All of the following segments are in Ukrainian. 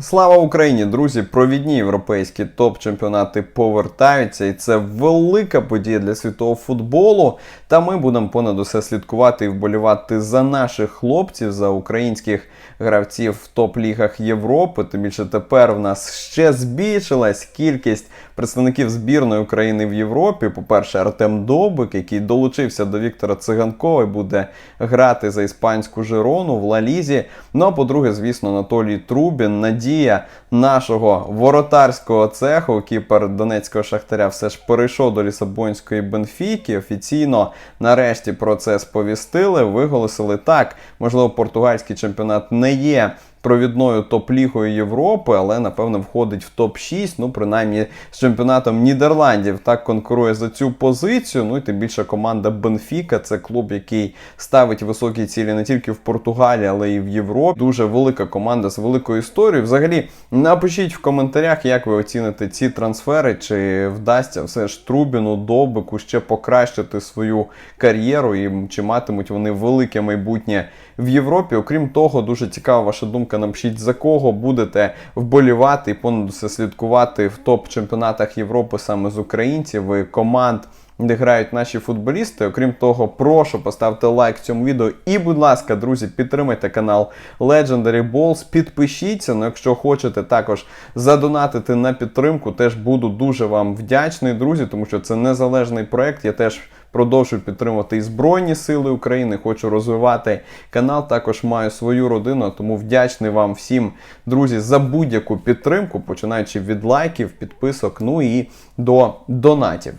Слава Україні, друзі! Провідні європейські топ-чемпіонати повертаються, і це велика подія для світового футболу. Та ми будемо понад усе слідкувати і вболівати за наших хлопців, за українських гравців в топ-лігах Європи. Тим більше тепер в нас ще збільшилась кількість представників збірної України в Європі. По-перше, Артем Добик, який долучився до Віктора Циганкова і буде грати за іспанську Жирону в Ла-Лізі. Ну а по-друге, звісно, Анатолій Трубін, надія нашого воротарського цеху. Кіпер Донецького шахтаря все ж перейшов до Лісабонської Бенфіки. Офіційно нарешті про це сповістили, виголосили так. Можливо, португальський чемпіонат не є провідною топ-лігою Європи, але напевно входить в топ-6. Ну, принаймні, з чемпіонатом Нідерландів так конкурує за цю позицію. Ну і тим більше команда Бенфіка це клуб, який ставить високі цілі не тільки в Португалії, але і в Європі. Дуже велика команда з великою історією. Взагалі, напишіть в коментарях, як ви оціните ці трансфери, чи вдасться все ж Трубіну, Добику ще покращити свою кар'єру, і чи матимуть вони велике майбутнє в Європі. Окрім того, дуже цікава ваша думка. Напишіть за кого будете вболівати і понад усе слідкувати в топ-чемпіонатах Європи саме з українців і команд. Де грають наші футболісти. Окрім того, прошу поставте лайк цьому відео. І, будь ласка, друзі, підтримайте канал Legendary Balls. Підпишіться. Ну, якщо хочете також задонатити на підтримку, теж буду дуже вам вдячний, друзі, тому що це незалежний проект. Я теж продовжую підтримувати і Збройні Сили України. Хочу розвивати канал. Також маю свою родину, тому вдячний вам всім, друзі, за будь-яку підтримку, починаючи від лайків, підписок, ну і до донатів.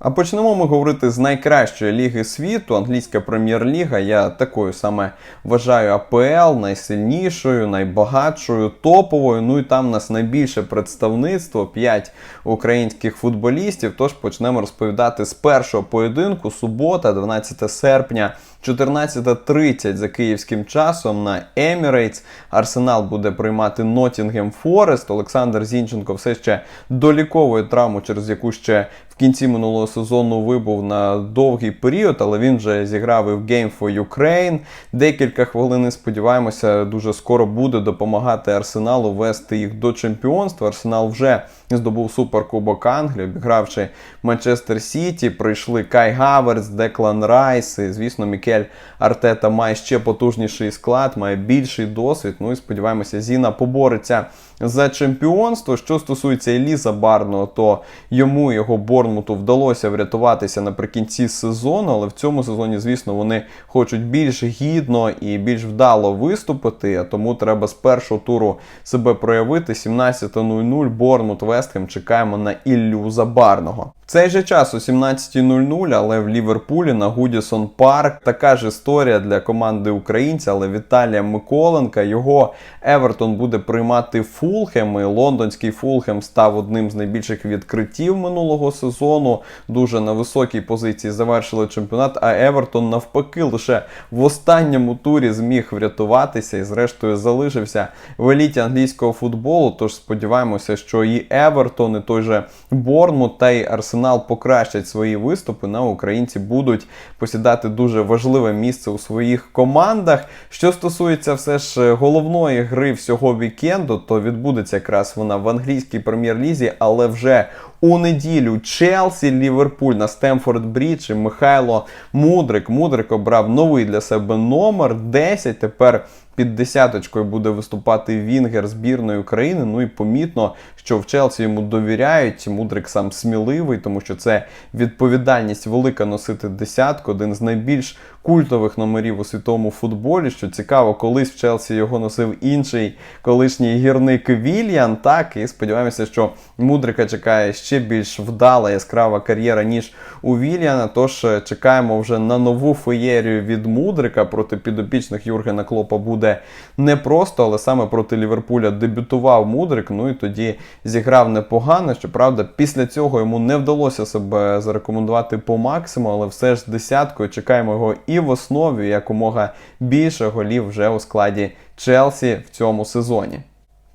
А почнемо ми говорити з найкращої ліги світу. Англійська прем'єр-ліга. Я такою саме вважаю АПЛ найсильнішою, найбагатшою, топовою. Ну і там у нас найбільше представництво 5 українських футболістів. Тож почнемо розповідати з першого поєдинку. Субота, 12 серпня. 14.30 за київським часом на Емірейтс. Арсенал буде приймати Ноттінгем Форест. Олександр Зінченко все ще доліковує травму, через яку ще кінці минулого сезону вибув на довгий період, але він вже зіграв і в Game for Ukraine. Декілька хвилин сподіваємося, дуже скоро буде допомагати Арсеналу вести їх до чемпіонства. Арсенал вже здобув суперкубок Англії, обігравши Манчестер Сіті. Прийшли Кай Хаверс, Деклан Райс. І, звісно, Мікель Артета має ще потужніший склад, має більший досвід. Ну і сподіваємося, Зіна побореться за чемпіонство. Що стосується Еліза Барного, то йому його Борнмуту вдалося врятуватися наприкінці сезону, але в цьому сезоні, звісно, вони хочуть більш гідно і більш вдало виступити. А тому треба з першого туру себе проявити. 17.00 Бормут Вестхем чекаємо на Іллю Забарного. Цей же час о 17.00, але в Ліверпулі на Гудісон Парк така ж історія для команди українця, але Віталія Миколенка. Його Евертон буде приймати Фулхем. І лондонський Фулхем став одним з найбільших відкриттів минулого сезону. Дуже на високій позиції завершили чемпіонат. А Евертон навпаки лише в останньому турі зміг врятуватися і, зрештою, залишився в еліті англійського футболу. Тож сподіваємося, що і Евертон, і той же Борнмут та й Арсенал покращать свої виступи. На українці будуть посідати дуже важливе місце у своїх командах. Що стосується все ж головної гри всього вікенду, то відбудеться якраз вона в англійській прем'єр-лізі, але вже у неділю Челсі, Ліверпуль на Стемфорд Брідж і Михайло Мудрик. Мудрик обрав новий для себе номер 10. Тепер під десяточкою буде виступати Вінгер збірної України. Ну і помітно, що в Челсі йому довіряють. Мудрик сам сміливий, тому що це відповідальність велика носити десятку, один з найбільш культових номерів у світовому футболі. Що цікаво, колись в Челсі його носив інший колишній гірник Вільян. Так, і сподіваємося, що Мудрика чекає ще більш вдала яскрава кар'єра, ніж у Вільяна. Тож чекаємо вже на нову феєрію від Мудрика проти підопічних Юргена Клопа буде непросто, але саме проти Ліверпуля дебютував Мудрик. Ну і тоді зіграв непогано. Щоправда, після цього йому не вдалося себе зарекомендувати по максимуму, але все ж десяткою чекаємо його і в основі якомога більше голів вже у складі Челсі в цьому сезоні.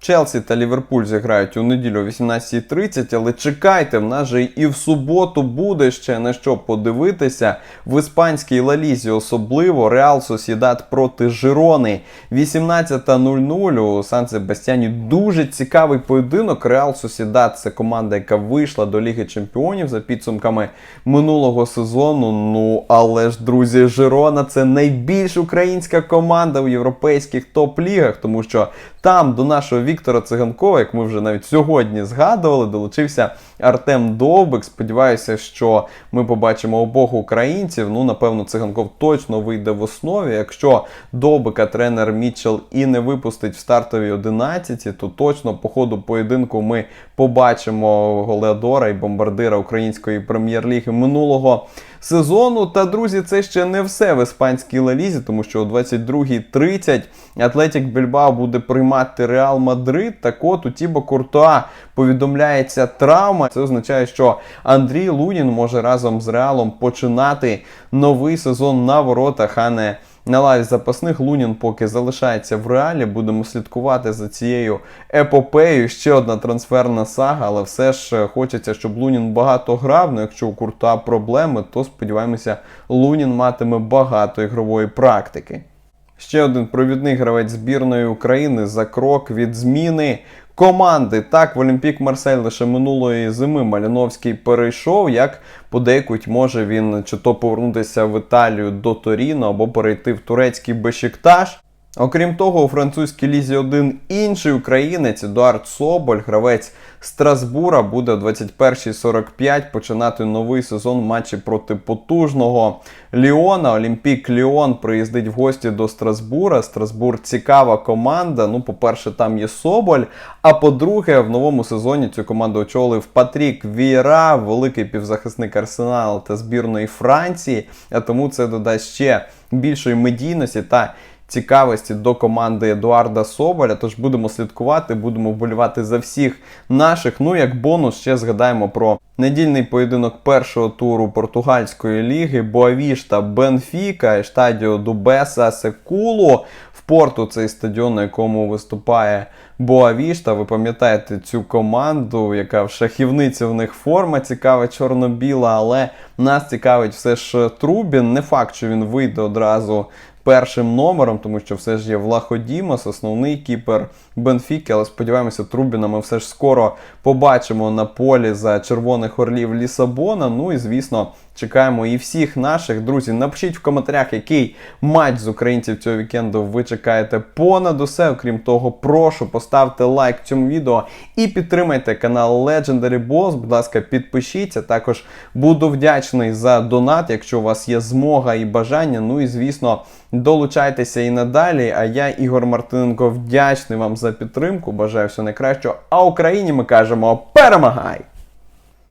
Челсі та Ліверпуль зіграють у неділю о 18.30, але чекайте, в нас же і в суботу буде ще на що подивитися. В іспанській Лалізі особливо Реал Сосідат проти Жирони. 18.00 у Сан Себастьяні дуже цікавий поєдинок. Реал Сосідат це команда, яка вийшла до Ліги Чемпіонів за підсумками минулого сезону. Ну але ж, друзі, Жирона це найбільш українська команда в європейських топ-лігах, тому що там до нашого Віктора Циганкова, як ми вже навіть сьогодні згадували, долучився Артем Довбик. Сподіваюся, що ми побачимо обох українців. Ну, напевно, циганков точно вийде в основі. Якщо Довбика тренер Мітчел і не випустить в стартовій 11, то точно по ходу поєдинку ми побачимо Голеадора і бомбардира української прем'єр-ліги минулого сезону. Та друзі, це ще не все в іспанській лалізі, тому що о 22.30 Атлетік Більбао буде приймати Реал Мадрид. Так от у Тібо Куртуа повідомляється травма. Це означає, що Андрій Лунін може разом з Реалом починати новий сезон на воротах, а не на лаві запасних Лунін поки залишається в реалі. Будемо слідкувати за цією епопеєю. Ще одна трансферна сага, але все ж хочеться, щоб Лунін багато грав. Ну якщо у Курта проблеми, то сподіваємося, Лунін матиме багато ігрової практики. Ще один провідний гравець збірної України за крок від зміни команди. Так, в Олімпік Марсель лише минулої зими Маліновський перейшов. Як подейкуть, може він чи то повернутися в Італію до Торіно або перейти в турецький Бешикташ. Окрім того, у французькій лізі один інший українець Едуард Соболь, гравець Страсбура, буде о 21.45 починати новий сезон матчі проти потужного Ліона. Олімпік Ліон приїздить в гості до Страсбура. Страсбур цікава команда. Ну, по-перше, там є Соболь. А по-друге, в новому сезоні цю команду очолив Патрік Віра, великий півзахисник Арсеналу та збірної Франції. А тому це додасть ще більшої медійності та цікавості до команди Едуарда Соболя. Тож будемо слідкувати, будемо вболівати за всіх наших. Ну, як бонус, ще згадаємо про недільний поєдинок першого туру португальської ліги Боавіш та Бенфіка, Естадіо Дубеса Секулу. В порту цей стадіон, на якому виступає Боавішта. Ви пам'ятаєте цю команду, яка в шахівниці в них форма цікава, чорно-біла, але нас цікавить все ж Трубін. Не факт, що він вийде одразу першим номером, тому що все ж є Влаходімос, основний кіпер Бенфіки, але сподіваємося, Трубіна ми все ж скоро побачимо на полі за червоних орлів Лісабона. Ну і звісно, чекаємо і всіх наших друзів. Напишіть в коментарях, який матч з українців цього вікенду ви чекаєте понад усе. Окрім того, прошу поставте лайк цьому відео і підтримайте канал Legendary Boss. Будь ласка, підпишіться. Також буду вдячний за донат, якщо у вас є змога і бажання. Ну і звісно, долучайтеся і надалі. А я, Ігор Мартиненко, вдячний вам за підтримку. Бажаю всього найкращого. А Україні ми кажемо перемагай!